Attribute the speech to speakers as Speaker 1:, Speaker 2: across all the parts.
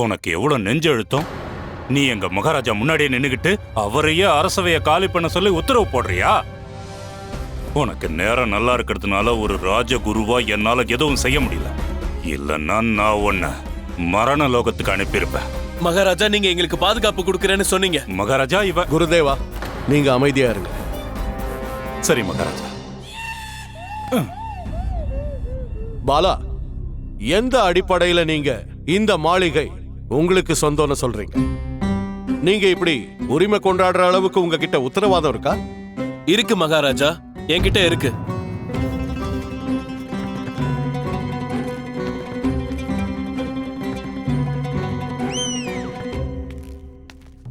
Speaker 1: உனக்கு எவ்வளவு நெஞ்சு அழுத்தம் நீ எங்க மகாராஜா முன்னாடியே நின்னுகிட்டு அவரையே அரசவைய காலி பண்ண சொல்லி உத்தரவு போடுறியா? உனக்கு நேரம் நல்லா இருக்கிறதுனால ஒரு ராஜகுருவா என்னால எதுவும் செய்ய முடியல. இல்லைன்னா நான் உன்னை மரண லோகத்துக்கு அனுப்பியிருப்பேன்.
Speaker 2: மகாராஜா நீங்க எங்களுக்கு பாதுகாப்பு கொடுக்கறேன்னு சொன்னீங்க.
Speaker 1: மகாராஜா இவ
Speaker 3: குருதேவா நீங்க அமைதியா இருங்க.
Speaker 1: சரி மகாராஜா.
Speaker 3: பாலா எந்த அடிப்படையில நீங்க இந்த மாளிகை உங்களுக்கு சொந்தம்னு சொல்றீங்க. நீங்க இப்படி உரிமை கொண்டாடுற அளவுக்கு உங்ககிட்ட உத்தரவாதம் இருக்கா?
Speaker 2: இருக்கு மகாராஜா. என்கிட்ட இருக்கு.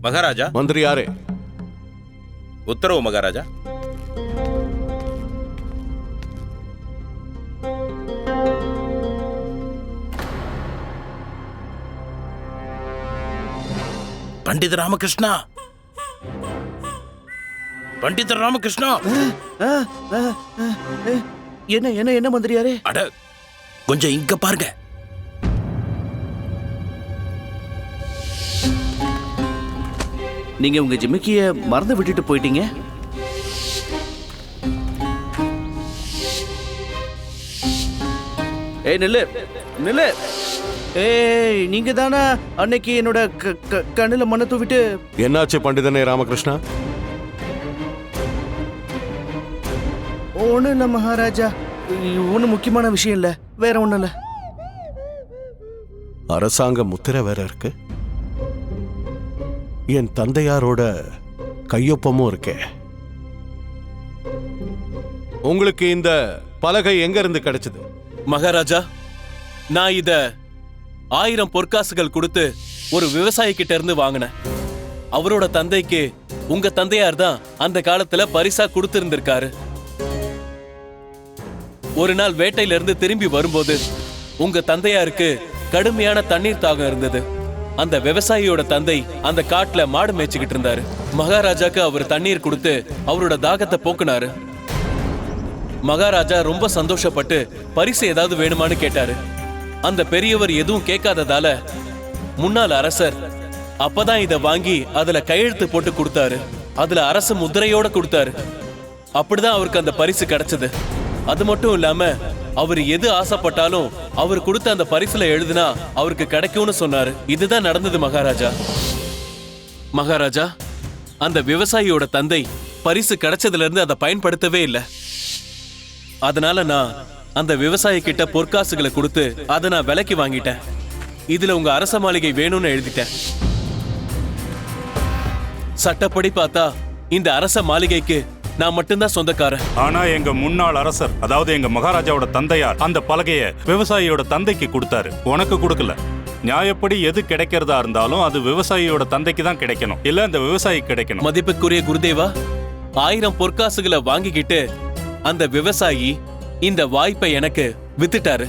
Speaker 4: மகாராஜா.
Speaker 3: மந்திரி யாரே?
Speaker 4: உத்தரவு மகாராஜா. பண்டித ராமகிருஷ்ணா. பண்டித ராமகிருஷ்ணா.
Speaker 5: என்ன என்ன என்ன மந்திரியாரே?
Speaker 4: அட கொஞ்சம் இங்க பாருங்க.
Speaker 5: நீங்க உங்க ஜிமிக்கிய மறந்து விட்டுட்டு போயிட்டீங்க? ஏய் நில்லு நில்லு. ஏய் நீங்க தானே? அன்னைக்கு என்னோட க- க- கண்ணுல மண்ணை தூவிட்டு
Speaker 3: என்னாச்சு பண்டிதனே ராமகிருஷ்ணா?
Speaker 5: ஒன்றும் இல்லை மகாராஜா. ஒன்றும் முக்கியமான விஷயம் இல்லை. வேற ஒன்றும் இல்லை.
Speaker 3: அரசாங்க முத்திரை வேற இருக்கு. என் தந்தையாரோட கையொப்பமும் இருக்கே. உங்களுக்கு இந்த பலகை எங்க இருந்து கிடைச்சது?
Speaker 2: மகாராஜா நான் இத ஆயிரம் பொற்காசுகள் கொடுத்து ஒரு விவசாயி கிட்ட இருந்து வாங்கினேன் அவரோட தந்தைக்கு உங்க தந்தையார் தான் அந்த காலத்துல பரிசா கொடுத்திருந்திருக்காரு. ஒரு நாள் வேட்டையில இருந்து திரும்பி வரும்போது உங்க தந்தையாருக்கு கடுமையான தண்ணீர் தாகம் இருந்தது. அந்த விவசாயியோட தந்தை அந்த காட்டுல மாடு மேய்ச்சிக்கிட்டு இருந்தாரு. மகாராஜாக்கு அவர் தண்ணீர் கொடுத்து அவரோட தாகத்தை போக்குனாரு. மகாராஜா ரொம்ப சந்தோஷப்பட்டு பரிசு ஏதாவது வேணுமான்னு கேட்டாரு. அந்த பெரியவர் எதுவும் கேட்காததால முன்னாள் அரசர் அப்பதான் இத வாங்கி அதுல கையெழுத்து போட்டு கொடுத்தாரு. அதுல அரசு முதிரையோட கொடுத்தாரு. அப்படிதான் அவருக்கு அந்த பரிசு கிடைச்சது. அது மட்டும் இல்லாம அவர் எது ஆசைப்பட்டாலும் அவர் கொடுத்த அந்த பரிசுல எழுதுனா அவருக்கு கிடைக்கும்னு சொன்னாரு. இதுதான் நடந்தது மகாராஜா. மகாராஜா அந்த விவசாயியோட தந்தை பரிசு கிடைச்சதுல இருந்து அதை பயன்படுத்தவே இல்லை. அதனால நான் அந்த விவசாயி கிட்ட பொற்காசுகளை கொடுத்து அதை நான் விலைக்கு வாங்கிட்டேன். இதுல உங்க அரச மாளிகை வேணும்னு எழுதிட்டேன். சட்டப்படி பார்த்தா இந்த அரச மாளிகைக்கு நான் மட்டும்தான் சொந்தக்காரன்.
Speaker 1: ஆனா எங்க முன்னாள் அரசர் அதாவது எங்க மகாராஜாவோட தந்தையார் அந்த பலகைய விவசாயியோட தந்தைக்கு கொடுத்தாரு. உனக்கு கொடுக்கல. நியாயப்படி எது கிடைக்கிறதா இருந்தாலும் அது விவசாயியோட தந்தைக்கு தான் கிடைக்கணும். இல்ல அந்த விவசாயி கிடைக்கணும்.
Speaker 2: மதிப்புக்குரிய குருதேவா ஆயிரம் பொற்காசுகளை வாங்கிக்கிட்டு அந்த விவசாயி இந்த வாய்ப்பை எனக்கு வித்துட்டாரு.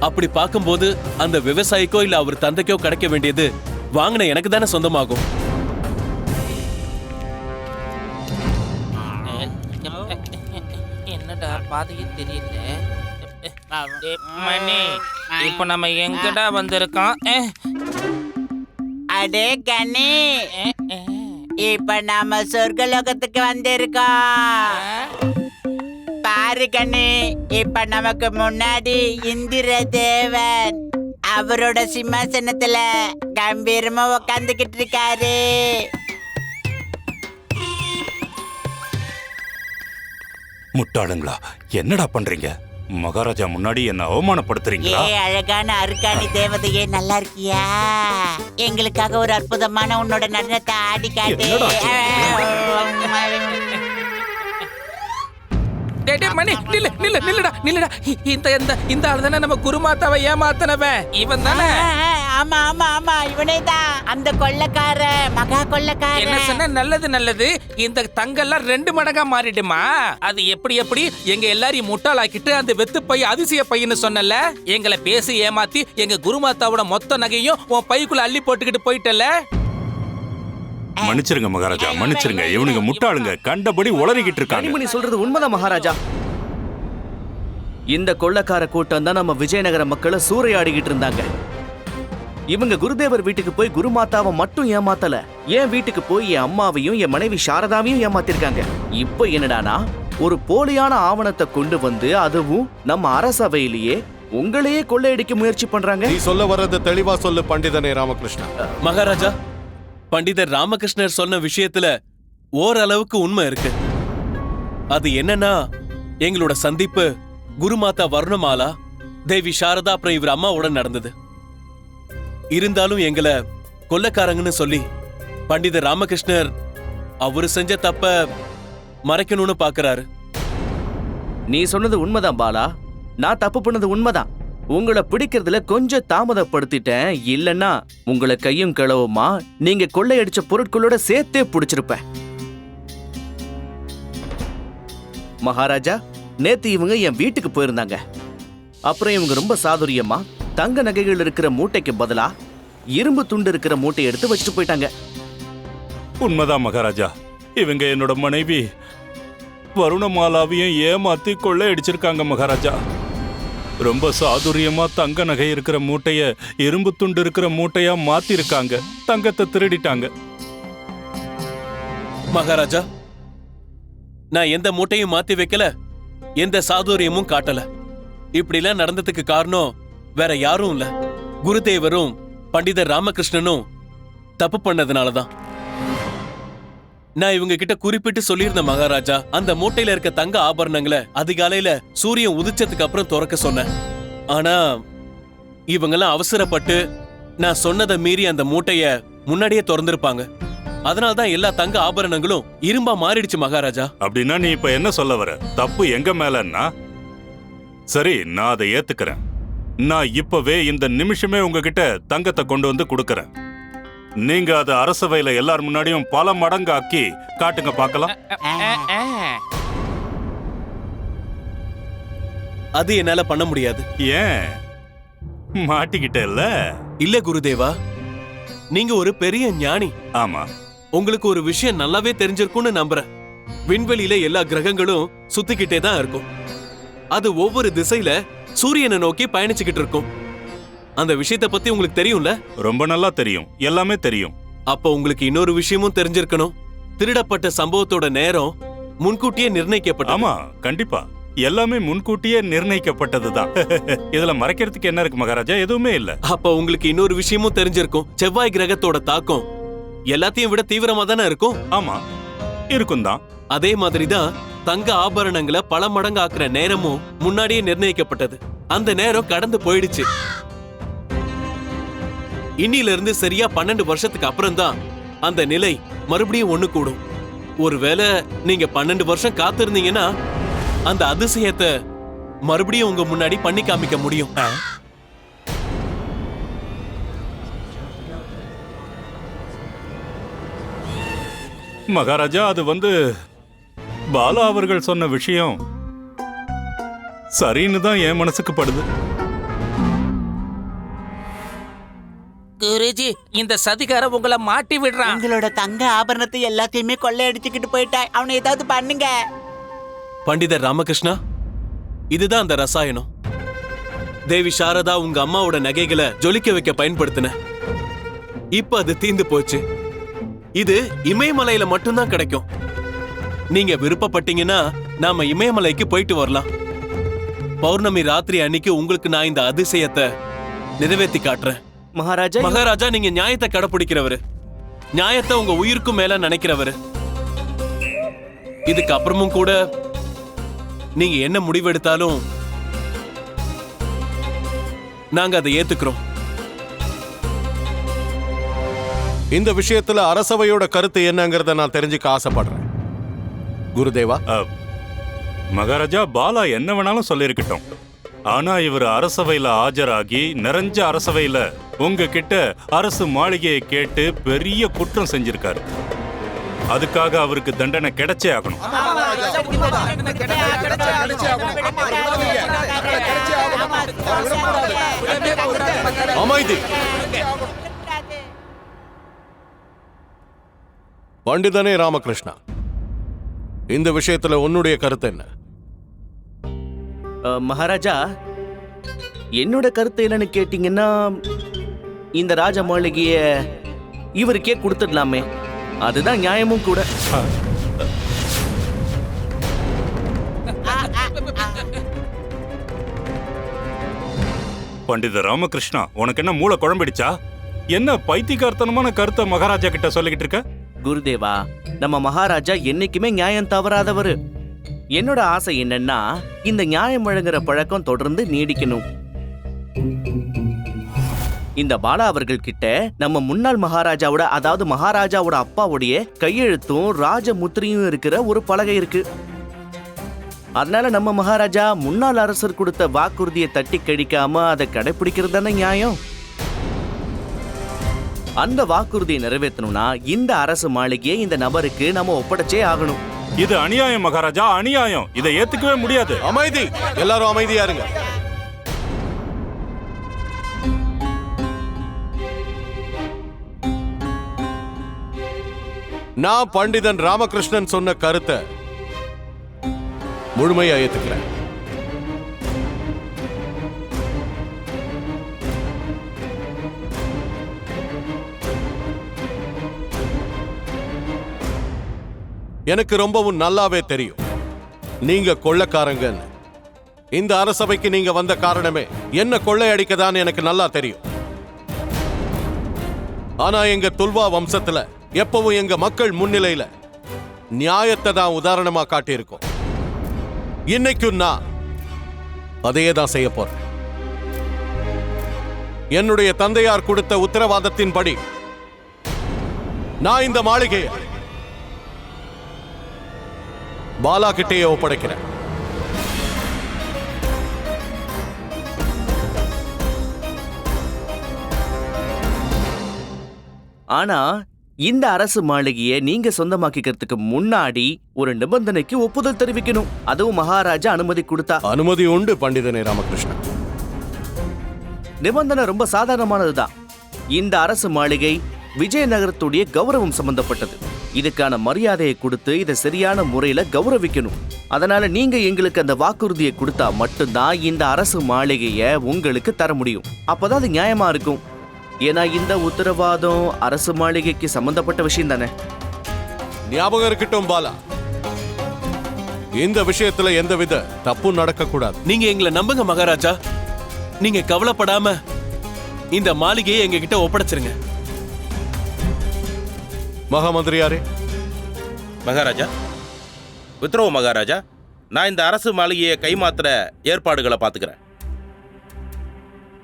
Speaker 2: அப்படி பார்க்கும்போது அந்த விவசாயிக்கோ இல்ல அவர் தந்தைக்கோ கிடைக்க வேண்டியது வாங்கின எனக்கு தானே சொந்தமாகும்.
Speaker 6: என்னடா பாதையே தெரியல. டேய், மணி இப்போ நம்ம எங்கடா வந்திருக்கோம்?
Speaker 7: அடே
Speaker 6: அஹ்.
Speaker 7: இப்ப நாம சொர்க்கலோகத்துக்கு வந்திருக்கோம். பாரு கண்ணு இப்ப நமக்கு முன்னாடி இந்திர தேவன் அவரோட சிம்மாசனத்துல கம்பீரமா உக்காந்துக்கிட்டு இருக்காரு
Speaker 1: முட்டாளுங்களா என்னடா பண்றீங்க மகாராஜா முன்னாடி என்ன அவமானப்படுத்துறீங்களா
Speaker 7: ஏ அழகான அருக்காணி தேவதையே நல்லா இருக்கியா எங்களுக்காக ஒரு அற்புதமான உன்னோட நடனத்தை ஆடி காட்டு
Speaker 6: டேய், மணி நில்லு நில்லு நில்லுடா நில்லுடா. இந்த இந்த இந்த ஆள் தானே நம்ம குருமாத்தாவை ஏமாத்தினவன் இவன் தானே?
Speaker 7: ஆமா ஆமா ஆமா இவனே தான் அந்த கொள்ளக்கார மகா
Speaker 6: என்ன
Speaker 7: கொள்ளக்கார
Speaker 6: சொன்ன? நல்லது நல்லது. இந்த தங்கெல்லாம் ரெண்டு மடங்கா மாறிடுமா? அது எப்படி எப்படி? எங்க எல்லாரையும் முட்டாளாக்கிட்டு அந்த வெத்து பை அதிசய பையன்னு சொன்னல? எங்களை பேசி ஏமாத்தி எங்க குருமாத்தாவோட மொத்த நகையும் உன் பைக்குள்ள அள்ளி போட்டுக்கிட்டு போயிட்டல?
Speaker 1: மன்னிச்சிருங்க மகாராஜா மன்னிச்சிருங்க. இவனுங்க முட்டாளுங்க. கண்டபடி உளறிக்கிட்டு இருக்காங்க.
Speaker 5: கனிமணி சொல்றது உண்மைதான் மகாராஜா. இந்த கொள்ளக்கார கூட்டம் தான் நம்ம விஜயநகர மக்களை சூறையாடிக்கிட்டு இருந்தாங்க. இவங்க குருதேவர் வீட்டுக்கு போய் குருமாதாவை மட்டும் ஏமாத்தல. என் வீட்டுக்கு போய் என் அம்மாவையும் என் மனைவி சாரதாவையும் ஏமாத்திருக்காங்க. இப்போ என்னடானா ஒரு போலியான ஆவணத்தை கொண்டு வந்து அதுவும் நம்ம அரசவையிலேயே உங்களையே கொள்ளையடிக்க முயற்சி பண்றாங்க.
Speaker 3: நீ சொல்ல வர்றது தெளிவா சொல்லு பண்டிதனே ராமகிருஷ்ணா.
Speaker 2: மகாராஜா பண்டிதர் ராமகிருஷ்ணர் சொன்ன விஷயத்துல ஓரளவுக்கு உண்மை இருக்கு. அது என்னன்னா எங்களோட சந்திப்பு குருமாதா வர்ணமாலா தேவி சாரதா அப்புறம் இவர் அம்மாவுடன் நடந்தது. இருந்தாலும் எங்களை கொள்ளக்காரங்கன்னு சொல்லி பண்டிதர் ராமகிருஷ்ணர் அவரு செஞ்ச தப்ப மறைக்கணும்னு பாக்குறாரு.
Speaker 5: நீ சொன்னது உண்மைதான் பாலா. நான் தப்பு பண்ணது உண்மைதான். உங்களை பிடிக்கிறதுல கொஞ்சம் தாமதப்படுத்திட்டேன். இல்லைன்னா உங்களை கையும் கிளவுமா? நீங்க கொள்ளையடிச்ச பொருட்களோட சேர்த்தே பிடிச்சிருப்பேன் மகாராஜா நேத்து இவங்க என் வீட்டுக்கு போயிருந்தாங்க. அப்புறம் இவங்க ரொம்ப சாதுரியமா தங்க நகைகள் இருக்கிற மூட்டைக்கு பதிலா இரும்பு துண்டு இருக்கிற மூட்டையை எடுத்து வச்சுட்டு போயிட்டாங்க.
Speaker 1: உண்மைதான் மகாராஜா. இவங்க என்னோட மனைவி. வருணமாலாவையும் ஏமாத்தி கொள்ளையடிச்சிருக்காங்க மகாராஜா. ரொம்ப சாதுரியமா தங்க நகை இருக்கிற மூட்டைய இரும்பு துண்டு இருக்கிற மூட்டையா மாத்திருக்காங்க. தங்கத்தை திருடிட்டாங்க.
Speaker 2: மகாராஜா நான் எந்த மூட்டையும் மாத்தி வைக்கல. எந்த சாதுரியமும் காட்டல. இப்படிலாம் நடந்ததுக்கு காரணம் வேற யாரும் இல்ல. குருதேவரும் பண்டிதர் ராமகிருஷ்ணனும் தப்பு பண்ணதுனாலதான். நான் இவங்க கிட்ட குறிப்பிட்டு சொல்லியிருந்த மகாராஜா அந்த மூட்டையில இருக்க தங்க ஆபரணங்களை அதிகாலையில சூரியன் உதிச்சதுக்கு அப்புறம் திறக்க சொன்னேன். ஆனா இவங்கெல்லாம் அவசரப்பட்டு நான் சொன்னதை மீறி அந்த மூட்டைய முன்னாடியே திறந்திருப்பாங்க. அதனால தான் எல்லா தங்க ஆபரணங்களும் இரும்பா மாறிடுச்சு மகாராஜா.
Speaker 1: அப்படின்னா நீ இப்ப என்ன சொல்ல வர? தப்பு எங்க மேலன்னா? சரி நான் அதை ஏத்துக்கிறேன். நான் இப்பவே இந்த நிமிஷமே உங்ககிட்ட தங்கத்தை கொண்டு வந்து கொடுக்கறேன். நீங்க அதை அரசவையில எல்லார் முன்னாடியும் பல மடங்கு ஆக்கி காட்டுங்க பார்க்கலாம்.
Speaker 2: அது என்னால பண்ண முடியாது.
Speaker 1: ஏன்? மாட்டிக்கிட்டேல்ல?
Speaker 2: இல்ல குருதேவா. நீங்க ஒரு பெரிய ஞானி.
Speaker 1: ஆமா.
Speaker 2: உங்களுக்கு ஒரு விஷயம் நல்லாவே தெரிஞ்சிருக்கும்னு நம்புறேன். விண்வெளியில எல்லா கிரகங்களும் சுத்திக்கிட்டே தான் இருக்கும். அது ஒவ்வொரு திசையில சூரியனை நோக்கி பயணிச்சுக்கிட்டு இருக்கும். அந்த விஷயத்தை பத்தி உங்களுக்கு தெரியும்ல?
Speaker 1: ரொம்ப நல்லா தெரியும். எல்லாமே தெரியும்.
Speaker 2: அப்ப உங்களுக்கு இன்னொரு விஷயமும் தெரிஞ்சிருக்கணும். திருடப்பட்ட சம்பவத்தோட நேரம் முன்கூட்டியே நிர்ணயிக்கப்பட்டது.
Speaker 1: ஆமா கண்டிப்பா. எல்லாமே முன்கூட்டியே நிர்ணயிக்கப்பட்டதுதான். இதுல மறைக்கிறதுக்கு என்ன இருக்கு மகாராஜா? எதுவுமே இல்ல.
Speaker 2: அப்ப உங்களுக்கு இன்னொரு விஷயமும் தெரிஞ்சிருக்கும். செவ்வாய் கிரகத்தோட தாக்கம். எல்லாத்தையும் விட தீவிரமா தானே இருக்கும்?
Speaker 1: ஆமா. இருக்கும் தான்.
Speaker 2: அதே மாதிரிதான் தங்க ஆபரணங்களை பல மடங்கு ஆக்குற நேரமும் முன்னாடியே நிர்ணயிக்கப்பட்டது. அந்த நேரம் கடந்து போயிடுச்சு. இன்னில இருந்து சரியா பன்னெண்டு வருஷத்துக்கு அப்புறம் தான் அந்த நிலை மறுபடியும் ஒண்ணு கூடும். ஒருவேளை நீங்க பன்னெண்டு வருஷம் காத்திருந்தீங்கன்னா அந்த அதிசயத்தை மறுபடியும் உங்க முன்னாடி பண்ணி காமிக்க முடியும்.
Speaker 1: மகாராஜா அது வந்து பாலா அவர்கள் சொன்ன விஷயம் சரின்னு தான் என் மனசுக்கு படுது.
Speaker 6: குருஜி இந்த சதிகாரம் உங்களை மாட்டி விடுறான்.
Speaker 7: உங்களோட தங்க ஆபரணத்தை எல்லாத்தையுமே கொள்ளையடிச்சுக்கிட்டு போயிட்டா அவனை ஏதாவது பண்ணுங்க.
Speaker 2: பண்டிதர் ராமகிருஷ்ணா இதுதான் அந்த ரசாயனம். தேவி சாரதா உங்க அம்மாவோட நகைகளை ஜொலிக்க வைக்க பயன்படுத்தின. இப்ப அது தீந்து போச்சு. இது இமயமலையில மட்டும்தான் கிடைக்கும். நீங்க விருப்பப்பட்டீங்கன்னா நாம இமயமலைக்கு போயிட்டு வரலாம். பௌர்ணமி ராத்திரி அன்னைக்கு உங்களுக்கு நான் இந்த அதிசயத்தை நிறைவேத்தி காட்டுறேன்.
Speaker 5: மகாராஜா
Speaker 2: மகாராஜா நீங்க நியாயத்தை கடைபிடிக்கிறவரு நியாயத்தை உங்க உயிருக்கும் மேல நினைக்கிறவரு. இதுக்கு அப்புறமும் கூட நீங்க என்ன முடிவெடுத்தாலும் நாங்க அதை ஏத்துக்கிறோம்.
Speaker 3: இந்த விஷயத்துல அரசவையோட கருத்து என்னங்கறத நான் தெரிஞ்சுக்க ஆசைப்படுறேன். குருதேவா?
Speaker 1: மகாராஜா பாலா என்ன வேணாலும் சொல்லியிருக்கட்டும். ஆனா இவர் அரசவையில ஆஜராகி நிறைஞ்ச அரசவையில உங்ககிட்ட அரசு மாளிகையை கேட்டு பெரிய குற்றம் செஞ்சிருக்காரு. அதுக்காக அவருக்கு தண்டனை கிடைச்சே ஆகணும்.
Speaker 3: அமைதி பண்டிதனே ராமகிருஷ்ணா. இந்த விஷயத்துல உன்னுடைய கருத்து என்ன?
Speaker 5: மகாராஜா என்னோட கருத்து என்னன்னு கேட்டீங்கன்னா இந்த ராஜ மாளிகைய இவருக்கே கொடுத்துடலாமே. அதுதான் நியாயமும் கூட.
Speaker 1: பண்டித ராமகிருஷ்ணா உனக்கு என்ன மூளை குழம்பிடுச்சா? என்ன பைத்தியக்காரத்தனமான கருத்தை மகாராஜா கிட்ட சொல்லிக்கிட்டு இருக்க?
Speaker 5: குருதேவா நம்ம மகாராஜா என்னைக்குமே நியாயம் தவறாதவர். என்னோட ஆசை என்னன்னா இந்த நியாயம் வழங்குற பழக்கம் தொடர்ந்து நீடிக்கணும். இந்த பாலா அவர்கள் கிட்ட நம்ம முன்னாள் மகாராஜாவோட அதாவது மகாராஜாவோட அப்பாவுடைய கையெழுத்தும் ராஜ முத்திரையும் இருக்கிற ஒரு பலகை இருக்கு. அதனால நம்ம மகாராஜா முன்னாள் அரசர் கொடுத்த வாக்குறுதியை தட்டி கழிக்காம அதை கடைபிடிக்கிறது தானே நியாயம்? அந்த வாக்குறுதியை நிறைவேற்றணும்னா இந்த அரசு மாளிகையை இந்த நபருக்கு நம்ம ஒப்படைச்சே ஆகணும்.
Speaker 1: இது அநியாயம் மகாராஜா அநியாயம். இதை ஏத்துக்கவே முடியாது.
Speaker 3: அமைதி. எல்லாரும் அமைதியா இருங்க. நான் பண்டிதன் ராமகிருஷ்ணன் சொன்ன கருத்தை முழுமையா ஏத்துக்கிறேன். எனக்கு ரொம்பவும் நல்லாவே தெரியும். நீங்க கொள்ளக்காரங்கன்னு. இந்த அரசவைக்கு நீங்க வந்த காரணமே என்ன கொள்ளையடிக்கதான் எனக்கு நல்லா தெரியும். ஆனா எங்க துல்வா வம்சத்துல எப்பவும் எங்க மக்கள் முன்னிலையில நியாயத்தை தான் உதாரணமா காட்டியிருக்கோம். இன்னைக்கும் நான் அதையே தான் செய்ய போறேன். என்னுடைய தந்தையார் கொடுத்த உத்தரவாதத்தின்படி நான் இந்த மாளிகையை பாலா கிட்டேயே ஒப்படைக்கிறேன்.
Speaker 5: ஆனா இந்த அரசு மாளிகையை நீங்க சொந்தமாக்கிக்கிறதுக்கு முன்னாடி ஒரு நிபந்தனைக்கு ஒப்புதல் தெரிவிக்கணும். அதுவும் மகாராஜா அனுமதி கொடுத்தா.
Speaker 3: அனுமதி உண்டு பண்டிதனே ராமகிருஷ்ணன்.
Speaker 5: நிபந்தனை ரொம்ப சாதாரணமானதுதான். இந்த அரசு மாளிகை விஜயநகரத்துடைய கௌரவம் சம்பந்தப்பட்டது. இதுக்கான மரியாதையை கொடுத்து இதை சரியான முறையில கௌரவிக்கணும். அதனால நீங்க எங்களுக்கு அந்த வாக்குறுதியை கொடுத்தா மட்டும்தான் இந்த அரசு மாளிகையை உங்களுக்கு தர முடியும். அப்பதான் அது நியாயமா இருக்கும். ஏன்னா இந்த உத்தரவாதம் அரசு மாளிகைக்கு சம்பந்தப்பட்ட விஷயம் தானே?
Speaker 3: ஞாபகம் இருக்கட்டும் பாலா. இந்த விஷயத்துல எந்தவித தப்பும் நடக்கக்கூடாது.
Speaker 2: நீங்க எங்களை நம்புங்க மகாராஜா. நீங்க கவலைப்படாம இந்த மாளிகையை எங்க கிட்ட ஒப்படைச்சிருங்க.
Speaker 3: மகாமந்திரியாரே.
Speaker 4: மகாராஜா உத்தரவு மகாராஜா நான் இந்த அரசு மாளிகையை கைமாத்துற ஏற்பாடுகளை பார்த்துக்கிறேன்.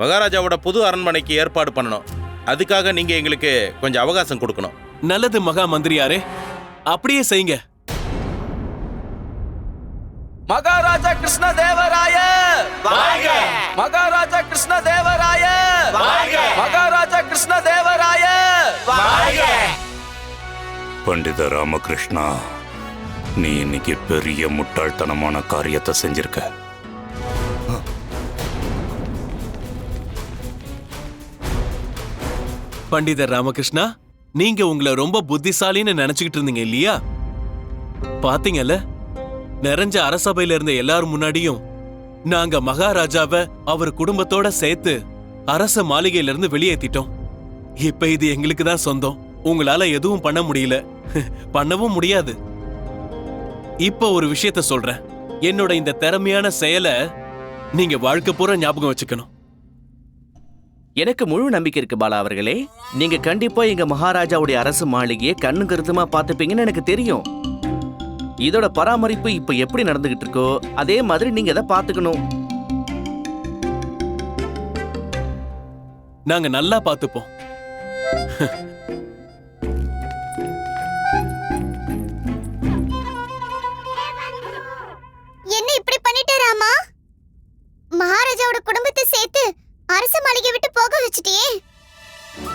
Speaker 4: மகாராஜாவோட புது அரண்மனைக்கு ஏற்பாடு பண்ணணும். அதுக்காக நீங்க எங்களுக்கு கொஞ்சம் அவகாசம் கொடுக்கணும்.
Speaker 2: நல்லது மகா மந்திரியாரே அப்படியே செய்யுங்க.
Speaker 5: மகாராஜா கிருஷ்ண தேவராய மகாராஜா கிருஷ்ண தேவராய மகாராஜா கிருஷ்ண தேவராய
Speaker 1: பண்டித ராமகிருஷ்ணா நீ இன்னைக்கு பெரிய முட்டாள்தனமான காரியத்தை செஞ்சிருக்க.
Speaker 2: பண்டிதர் ராமகிருஷ்ணா நீங்க உங்களை ரொம்ப புத்திசாலின்னு நினைச்சுக்கிட்டு இருந்தீங்க இல்லையா? பாத்தீங்கல்ல? நிறைஞ்ச அரசபையில இருந்த எல்லாரும் முன்னாடியும் நாங்க மகாராஜாவை அவர் குடும்பத்தோட சேர்த்து அரச மாளிகையில இருந்து வெளியேத்திட்டோம். இப்ப இது எங்களுக்கு தான் சொந்தம். உங்களால எதுவும் பண்ண முடியல. பண்ணவும் முடியாது. இப்ப ஒரு விஷயத்த சொல்றேன். என்னோட இந்த திறமையான செயலை நீங்க வாழ்க்கை பூரா ஞாபகம் வச்சுக்கணும்.
Speaker 5: எனக்கு முழு நம்பிக்கை இருக்கு பாலா அவர்களே. நீங்க கண்டிப்பா எங்க மகாராஜாவுடைய அரசு மாளிகையை கண்ணு கருத்துமா பார்த்துப்பீங்கன்னு எனக்கு தெரியும். இதோட பராமரிப்பு இப்ப எப்படி நடந்துகிட்டு இருக்கோ அதே மாதிரி நீங்க இதை பாத்துக்கணும்
Speaker 2: நாங்க நல்லா பார்த்துப்போம்.
Speaker 8: சேர்த்து அரச மாளிகை விட்டு போக வச்சுட்டியே.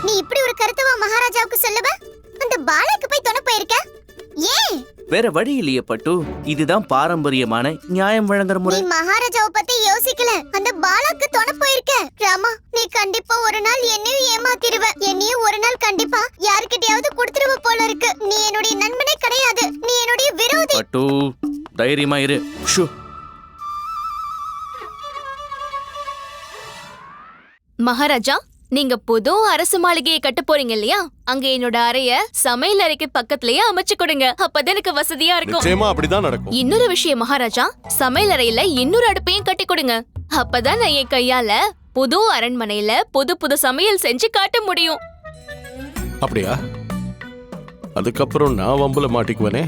Speaker 8: நீ இப்படி ஒரு கருத்துவா மகாராஜாவுக்கு சொல்லுவ? அந்த பாலாக்கு போய் துணை போயிருக்க? ஏன்?
Speaker 5: வேற வழி இல்லையே பட்டு. இதுதான் பாரம்பரியமான நியாயம் வழங்குற
Speaker 8: நீ
Speaker 5: முறை
Speaker 8: மகாராஜாவை பத்தி யோசிக்கல. அந்த பாலாக்கு துணை போயிருக்க. ராமா நீ கண்டிப்பா ஒரு நாள் என்னையும் ஏமாத்திருவ. என்னையும் ஒரு நாள் கண்டிப்பா யாருக்கிட்டயாவது கொடுத்துருவ போல இருக்கு. நீ என்னுடைய நண்பனே கிடையாது. நீ என்னுடைய விரோதி.
Speaker 5: பட்டு தைரியமா இரு. ஷூ.
Speaker 9: மகாராஜா நீங்க புது அரசு மாளிகையை கட்ட போறீங்க இல்லையா? அங்க என்னோட அறைய சமையல் அறைக்கு பக்கத்துலயே அமைச்சு கொடுங்க. அப்பதான் எனக்கு வசதியா இருக்கும்.
Speaker 3: நிச்சயமா அப்படிதான் நடக்கும்.
Speaker 9: இன்னொரு விஷயம் மகாராஜா சமையல் அறையில இன்னொரு அடுப்பையும் கட்டி கொடுங்க. அப்பதான் நான் என் கையால புது அரண்மனையில புது புது சமையல் செஞ்சு காட்ட முடியும்.
Speaker 3: அப்படியா? அதுக்கப்புறம் நான் வம்புல மாட்டிக்குவேனே?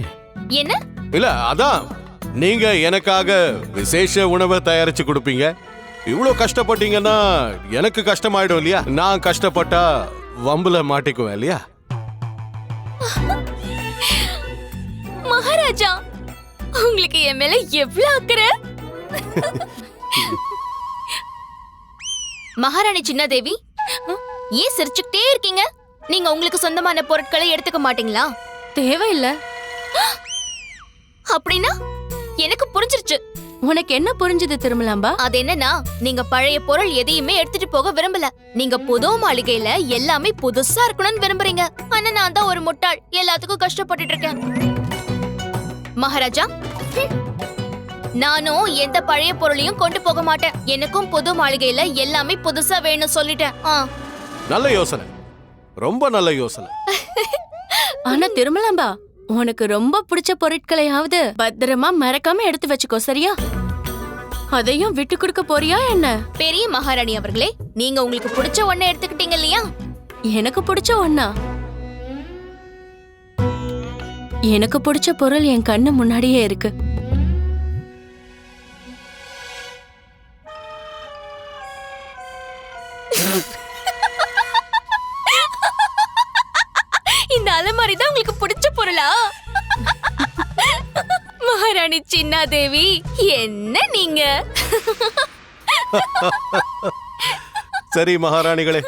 Speaker 9: என்ன?
Speaker 3: இல்ல அதான். நீங்க எனக்காக விசேஷ உணவை தயாரிச்சு கொடுப்பீங்க. இவ்வளோ கஷ்டப்பட்டீங்கன்னா எனக்கு கஷ்டமாயிடும் இல்லையா? நான் கஷ்டப்பட்டா வம்புல மாட்டிக்குவேன் இல்லையா?
Speaker 9: மகாராஜா உங்களுக்கு என் மேல எவ்வளவு அக்கறை? மகாராணி சின்னாதேவி ஏன் சிரிச்சுக்கிட்டே இருக்கீங்க? நீங்க உங்களுக்கு சொந்தமான பொருட்களை எடுத்துக்க மாட்டீங்களா? தேவையில்ல. அப்படின்னா எனக்கு புரிஞ்சிருச்சு. உனக்கு என்ன புரிஞ்சது திருமலாம்பா? அது என்னன்னா நீங்க பழைய பொருள் எதையுமே எடுத்துட்டு போக விரும்பல. நீங்க புது மாளிகையில எல்லாமே புதுசா இருக்கணும்னு விரும்புறீங்க. ஆனா நான் தான் ஒரு முட்டாள். எல்லாத்துக்கும் கஷ்டப்பட்டுட்டு இருக்கேன். மகாராஜா. நானும் எந்த பழைய பொருளையும் கொண்டு போக மாட்டேன். எனக்கும் புது மாளிகையில எல்லாமே புதுசா வேணும் சொல்லிட்டேன். ஆ.
Speaker 3: நல்ல யோசனை. ரொம்ப நல்ல யோசனை.
Speaker 10: ஆனா திருமலாம்பா உனக்கு ரொம்ப பிடிச்ச பொருட்களையாவது பத்திரமா மறக்காம எடுத்து வச்சுக்கோ சரியா? அதையும் விட்டு கொடுக்க போறியா என்ன?
Speaker 9: பெரிய மகாராணி அவர்களே நீங்க உங்களுக்கு பிடிச்ச ஒண்ணை எடுத்துக்கிட்டீங்க இல்லையா?
Speaker 10: எனக்கு பிடிச்ச ஒண்ணா? எனக்கு பிடிச்ச பொருள் என் கண்ணு முன்னாடியே இருக்கு.
Speaker 3: சரி மகாராணிகளே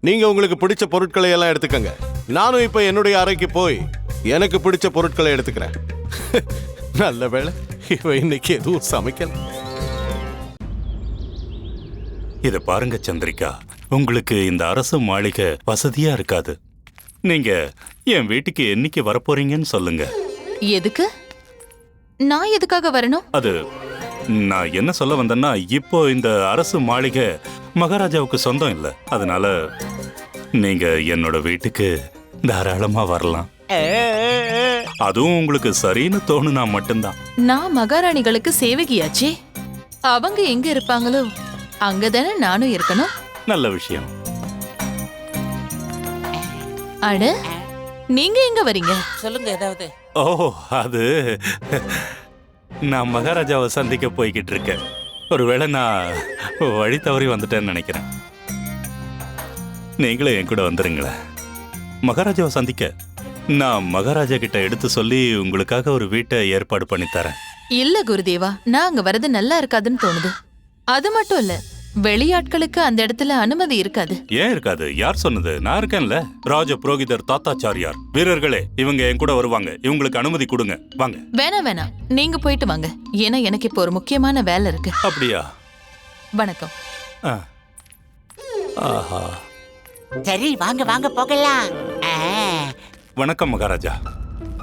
Speaker 3: நீங்க உங்களுக்கு பிடிச்ச பொருட்களை எல்லாம் எடுத்துக்கங்க. நானும் இப்ப என்னுடைய அறைக்கு போய் எனக்கு பிடிச்ச பொருட்களை எடுத்துக்கிறேன். நல்ல வேளை இவ இன்னைக்கு எதுவும் சமைக்கல.
Speaker 1: இத பாருங்க சந்திரிகா. உங்களுக்கு இந்த அரசு மாளிகை வசதியா இருக்காது. நீங்க என் வீட்டுக்கு என்னைக்கு வரப்போறீங்கன்னு சொல்லுங்க.
Speaker 10: எதுக்கு? நான் எதுக்காக வரணும்?
Speaker 1: அது நான் என்ன சொல்ல வந்தேன்னா இப்போ இந்த அரசு மாளிகை மகாராஜாவுக்கு சொந்தம் இல்ல. அதனால நீங்க என்னோட வீட்டுக்கு தாராளமா வரலாம். அதுவும் உங்களுக்கு சரின்னு தோணுனா மட்டும்தான்.
Speaker 10: நான் மகாராணிகளுக்கு சேவகியாச்சே. அவங்க எங்க இருப்பாங்களோ அங்கதானே நானும் இருக்கணும்.
Speaker 1: நல்ல விஷயம்.
Speaker 10: அட நீங்க எங்க வரீங்க?
Speaker 6: சொல்லுங்க ஏதாவது.
Speaker 1: ஓ அது நான் மகாராஜாவை சந்திக்க போய்கிட்டு இருக்கேன் ஒருவேளை நான் வழி தவறி வந்துட்டேன்னு நினைக்கிறேன். நீங்களும் என் கூட வந்துருங்களேன். மகாராஜாவை சந்திக்க நான் மகாராஜா கிட்ட எடுத்து சொல்லி உங்களுக்காக ஒரு வீட்டை ஏற்பாடு பண்ணி தரேன்.
Speaker 10: இல்ல குருதேவா நான் அங்க வரது நல்லா இருக்காதுன்னு தோணுது. அது மட்டும் இல்ல வெளியாட்களுக்கு அந்த இடத்துல அனுமதி இருக்காது.
Speaker 1: ஏன் இருக்காது? யார் சொன்னது? நான் இருக்கேன்ல. ராஜ புரோகிதர் தாத்தாச்சாரியார். வீரர்களே இவங்க என் கூட வருவாங்க. இவங்களுக்கு அனுமதி கொடுங்க. வாங்க.
Speaker 10: வேணாம் வேணாம் நீங்க போயிட்டு வாங்க. ஏன்னா எனக்கு இப்போ ஒரு முக்கியமான வேலை இருக்கு.
Speaker 1: அப்படியா?
Speaker 10: வணக்கம்.
Speaker 1: ஆ. ஆஹா.
Speaker 7: சரி வாங்க வாங்க போகலாம். ஆ,
Speaker 1: வணக்கம் மகாராஜா.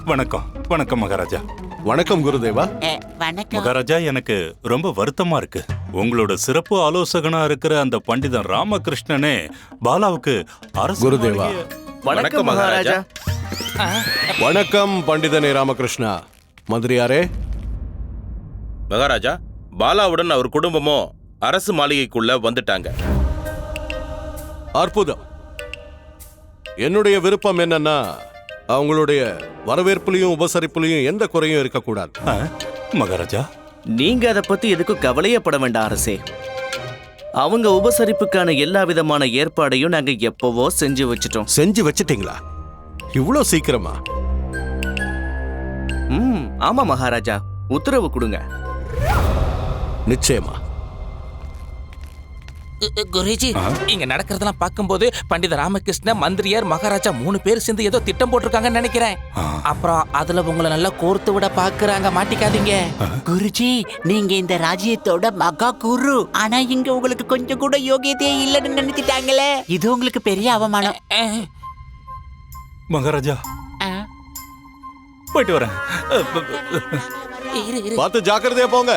Speaker 1: வணக்கம். வணக்கம் மகாராஜா.
Speaker 3: வணக்கம் குருதேவா.
Speaker 7: அ, வணக்கம்.
Speaker 1: மகாராஜா எனக்கு ரொம்ப வருத்தமா இருக்கு. உங்களோட சிறப்பு ஆலோசகனா இருக்கிற அந்த பண்டிதன் ராமகிருஷ்ணனே பாலாவுக்கு அரசு
Speaker 3: குருதேவா.
Speaker 5: வணக்கம் மகாராஜா.
Speaker 3: வணக்கம் பண்டிதனே ராமகிருஷ்ணா. மந்திரியாரே.
Speaker 4: மகாராஜா பாலாவுடன் அவர் குடும்பமும் அரசு மாளிகைக்குள்ள வந்துட்டாங்க.
Speaker 3: அற்புதம். என்னுடைய விருப்பம் என்னன்னா அவங்களுடைய வரவேற்புலையும் உபசரிப்புலையும் எந்த குறையும் இருக்கக்கூடாது.
Speaker 1: மகாராஜா.
Speaker 5: நீங்க அதை பத்தி எதுக்கும் கவலையப்பட வேண்டாம் அரசே. அவங்க உபசரிப்புக்கான எல்லா விதமான ஏற்பாடையும் நாங்க எப்பவோ செஞ்சு வச்சிட்டோம்.
Speaker 3: செஞ்சு வச்சிட்டீங்களா? இவ்வளோ சீக்கிரமா?
Speaker 5: ம் ஆமா மகாராஜா. உத்தரவு கொடுங்க.
Speaker 3: நிச்சயமா.
Speaker 6: குருஜி இங்க நடக்கிறதெல்லாம் பார்க்கும்போது பண்டித ராமகிருஷ்ண மந்திரியார் மகாராஜா மூணு பேர் சேர்ந்து ஏதோ திட்டம் போட்டிருக்காங்கன்னு நினைக்கிறேன். அப்புறம் அதுல உங்களை நல்லா கோர்த்து விட பாக்குறாங்க மாட்டிக்காதீங்க.
Speaker 7: குருஜி நீங்க இந்த ராஜ்யத்தோட மகா குரு. ஆனா இங்க உங்களுக்கு கொஞ்சம் கூட யோகியதையே இல்லைன்னு நினைச்சிட்டாங்களே. இது உங்களுக்கு பெரிய அவமானம்.
Speaker 1: மகாராஜா. போயிட்டு வரேன்.
Speaker 3: பார்த்து ஜாக்கிரதையா போங்க.